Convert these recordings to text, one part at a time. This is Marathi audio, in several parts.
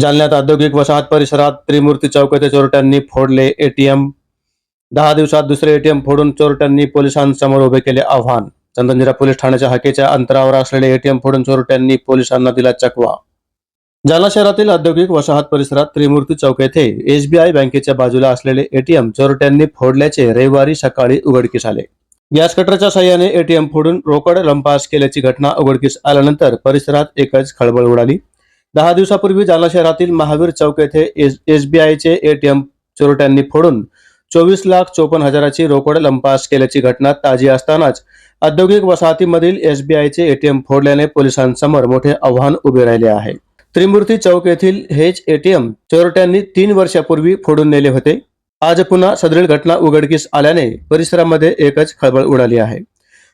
जालन्यात औद्योगिक वसाहत परिसरात त्रिमूर्ती चौक येथे चोरट्यांनी फोडले एटीएम दहा दिवसात दुसरे एटीएम फोडून चोरट्यांनी पोलिसांसमोर उभे केले आव्हान. चंदनजिरा पोलीस ठाण्याच्या हाकेच्या अंतरावर असलेले एटीएम फोडून चोरट्यांनी पोलिसांना दिला चकवा. जालना शहरातील औद्योगिक वसाहत परिसरात त्रिमूर्ती चौक येथे एसबीआय बँकेच्या बाजूला असलेले एटीएम चोरट्यांनी फोडल्याचे रविवारी सकाळी उघडकीस आले. गॅस कटरच्या साह्याने एटीएम फोडून रोकड लंपास केल्याची घटना उघडकीस आल्यानंतर परिसरात एकच खळबळ उडाली. दहा दिवसापूर्वी जालना शहरातील महावीर चौक येथे एसबीआयचे एटीएम चोरट्यांनी फोडून चोवीस लाख चोपन्न हजाराची रोकड लंपास केल्याची घटना ताजी असतानाच औद्योगिक वसाहतीमधील एसबीआयचे एटीएम फोडल्याने पोलिसांसमोर मोठे आव्हान उभे राहिले आहे. त्रिमूर्ती चौक येथील हेच एटीएम चोरट्यांनी तीन वर्षापूर्वी फोडून नेले होते. आज पुन्हा सदरील घटना उघडकीस आल्याने परिसरामध्ये एकच खळबळ उडाली आहे.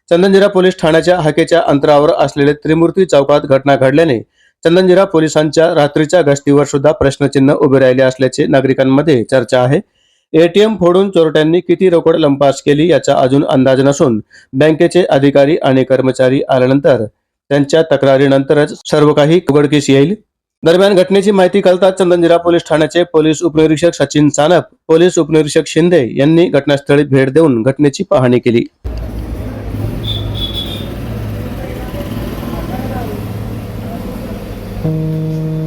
चंदनजिरा पोलीस ठाण्याच्या हाकेच्या अंतरावर असलेले त्रिमूर्ती चौकात घटना घडल्याने चंदनजिरा पोलिसांच्या रात्रीच्या गस्तीवर सुद्धा प्रश्नचिन्ह उभे राहिले असल्याचे नागरिकांमध्ये चर्चा आहे. एटीएम फोडून चोरट्यांनी किती रोकड लंपास केली याचा अजून अंदाज नसून बँकेचे अधिकारी आणि कर्मचारी आल्यानंतर त्यांच्या तक्रारीनंतरच सर्व काही उघडकीस येईल. दरम्यान घटनेची माहिती कळताच चंदनजिरा पोलीस ठाण्याचे पोलीस उपनिरीक्षक सचिन सानप पोलीस उपनिरीक्षक शिंदे यांनी घटनास्थळी भेट देऊन घटनेची पाहणी केली. うん